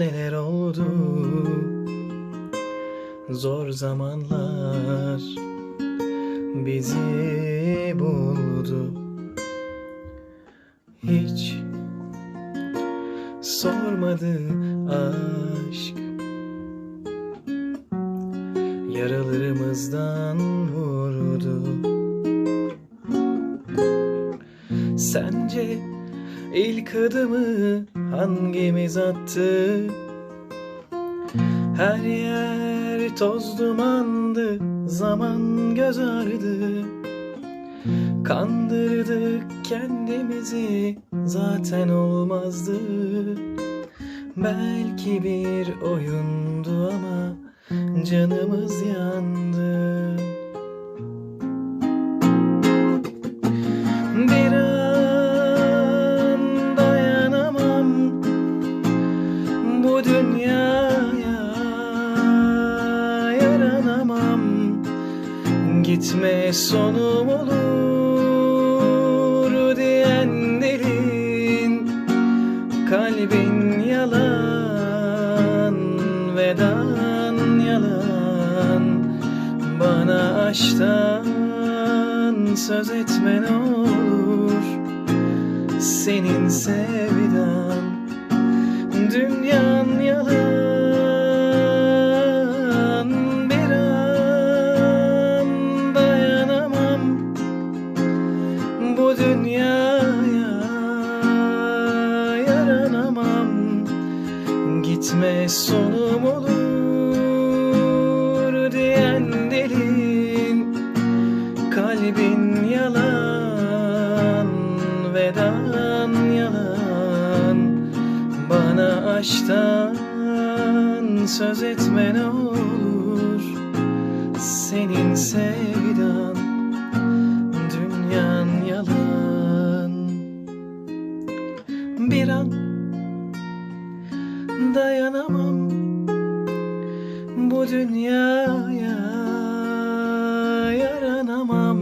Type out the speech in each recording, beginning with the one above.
neler oldu? Zor zamanlar bizi buldu. Hiç sormadı aşk. Yaralarımızdan vurdu. Sence ilk adımı hangimiz attı? Her yer toz dumandı, zaman göz ağrıdı. Kandırdık kendimizi, zaten olmazdı. Belki bir oyundu ama canımız yandı. Dünyaya yaranamam. Gitme sonum olur diyen delin Kalbin yalan vedan yalan. Bana aşktan söz etme ne olur. Senin sevdan Dünyan Gitme sonum olur diyen delin Kalbin yalan vedan yalan. Bana aşktan söz etme ne olur. Senin sevdan dünyan yalan. Bir an dayanamam bu dünyaya yaranamam.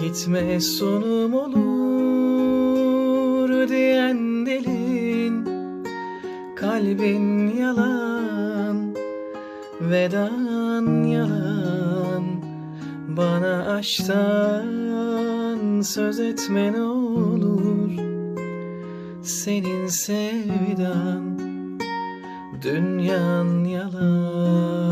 Gitme sonum olur diyen delin Kalbin yalan vedan yalan. Bana aşktan söz etme ne olur Senin sevdan Dünyan yalan